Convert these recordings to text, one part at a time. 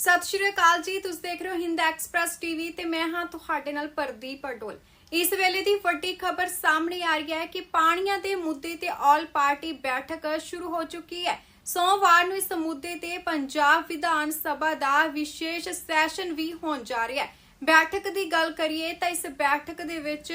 ਸਤਿ ਸ਼੍ਰੀ ਅਕਾਲ ਜੀ, ਤੁਸੀਂ ਦੇਖ ਰਹੇ ਹੋ ਹਿੰਦ ਐਕਸਪ੍ਰੈਸ ਟੀਵੀ ਤੇ ਮੈਂ ਹਾਂ ਤੁਹਾਡੇ ਨਾਲ ਪ੍ਰਦੀਪ ਪਟੋਲ ਇਸ ਵੇਲੇ ਦੀ ਵੱਡੀ ਖਬਰ ਸਾਹਮਣੇ ਆ ਰਹੀ ਹੈ ਕਿ ਪਾਣੀਆਂ ਦੇ ਮੁੱਦੇ ਤੇ ਆਲ ਪਾਰਟੀ ਬੈਠਕ ਸ਼ੁਰੂ ਹੋ ਚੁੱਕੀ ਹੈ। ਸੋਮਵਾਰ ਨੂੰ ਇਸ ਮੁੱਦੇ ਤੇ ਪੰਜਾਬ ਵਿਧਾਨ ਸਭਾ ਦਾ ਵਿਸ਼ੇਸ਼ ਸੈਸ਼ਨ ਵੀ ਹੋਣ ਜਾ ਰਿਹਾ ਹੈ। ਬੈਠਕ ਦੀ ਗੱਲ ਕਰੀਏ ਤਾਂ ਇਸ ਬੈਠਕ ਦੇ ਵਿੱਚ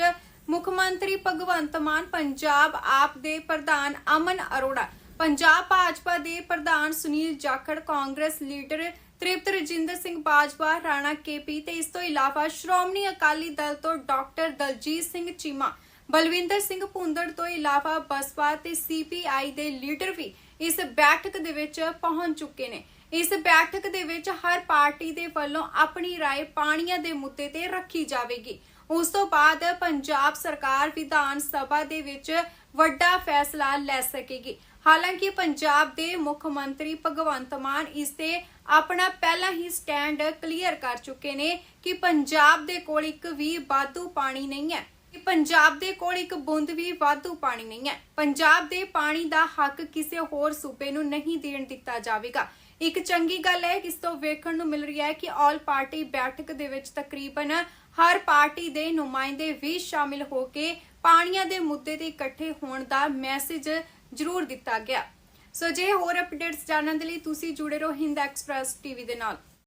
ਮੁੱਖ ਮੰਤਰੀ ਭਗਵੰਤ ਮਾਨ, ਪੰਜਾਬ ਆਪ ਦੇ ਪ੍ਰਧਾਨ ਅਮਨ ਅਰੋੜਾ ਪੰਜਾਬ ਭਾਜਪਾ ਦੇ ਪ੍ਰਧਾਨ Sunil Jakhar, Congress leader Tript Rajinder Singh Bajwa, Rana K P ਇਸ ਤੋਂ ਇਲਾਵਾ ਸ਼੍ਰੋਮਣੀ ਅਕਾਲੀ ਦਲ ਤੋਂ ਡਾਕਟਰ ਦਲਜੀਤ ਸਿੰਘ ਚੀਮਾ। ਬਲਵਿੰਦਰ ਸਿੰਘ ਭੁੰਦੜ ਤੋਂ ਇਲਾਵਾ ਬਸਪਾ ਤੇ ਸੀਪੀਆਈ ਦੇ ਲੀਡਰ ਵੀ ਇਸ ਬੈਠਕ ਦੇ ਵਿੱਚ ਪਹੁੰਚ ਚੁੱਕੇ ਨੇ ਇਸ ਬੈਠਕ ਦੇ ਵਿੱਚ ਹਰ ਪਾਰਟੀ ਦੇ ਵੱਲੋਂ ਆਪਣੀ رائے ਪਾਣੀਆਂ ਦੇ ਮੁੱਦੇ ਤੇ ਰੱਖੀ ਜਾਵੇਗੀ ਉਸ ਤੋਂ ਬਾਅਦ ਪੰਜਾਬ ਸਰਕਾਰ ਵਿਧਾਨ ਸਭਾ ਦੇ ਵਿੱਚ ਵੱਡਾ ਫੈਸਲਾ ਲੈ ਸਕੇਗੀ ਹਾਲਾਂਕਿ ਪੰਜਾਬ ਦੇ ਮੁੱਖ ਮੰਤਰੀ ਭਗਵੰਤ ਮਾਨ ਇਸ ਤੇ ਆਪਣਾ ਪਹਿਲਾਂ ਹੀ ਸਟੈਂਡ ਕਲੀਅਰ ਕਰ ਚੁੱਕੇ ਨੇ ਕਿ ਪੰਜਾਬ ਦੇ ਕੋਲ ਇੱਕ ਵੀ ਵਾਧੂ ਪਾਣੀ ਨਹੀਂ ਹੈ ਕਿ ਪੰਜਾਬ ਦੇ ਕੋਲ ਇੱਕ ਬੂੰਦ ਵੀ ਵਾਧੂ ਪਾਣੀ ਨਹੀਂ ਹੈ। ਪੰਜਾਬ ਦੇ ਪਾਣੀ ਦਾ ਹੱਕ ਕਿਸੇ ਹੋਰ ਸੂਬੇ ਨੂੰ ਨਹੀਂ ਦੇਣ ਦਿੱਤਾ ਜਾਵੇਗਾ। ਇੱਕ ਚੰਗੀ ਗੱਲ ਹੈ ਕਿ ਇਸ ਤੋਂ ਵੇਖਣ ਨੂੰ ਮਿਲ ਰਿਹਾ ਹੈ ਕਿ ਆਲ ਪਾਰਟੀ ਬੈਠਕ ਦੇ ਵਿੱਚ ਤਕਰੀਬਨ ਹਰ ਪਾਰਟੀ ਦੇ ਨੁਮਾਇੰਦੇ ਵੀ ਸ਼ਾਮਿਲ ਹੋ ਕੇ ਪਾਣੀਆਂ ਦੇ ਮੁੱਦੇ ਤੇ ਇਕੱਠੇ ਹੋਣ ਦਾ ਮੈਸੇਜ ਜ਼ਰੂਰ ਦਿੱਤਾ ਗਿਆ। ਸੋ ਜੇ ਹੋਰ ਅਪਡੇਟਸ ਜਾਣਨ ਦੇ ਲਈ ਤੁਸੀਂ ਜੁੜੇ ਰਹੋ ਹਿੰਦ ਐਕਸਪ੍ਰੈਸ ਟੀਵੀ ਦੇ ਨਾਲ।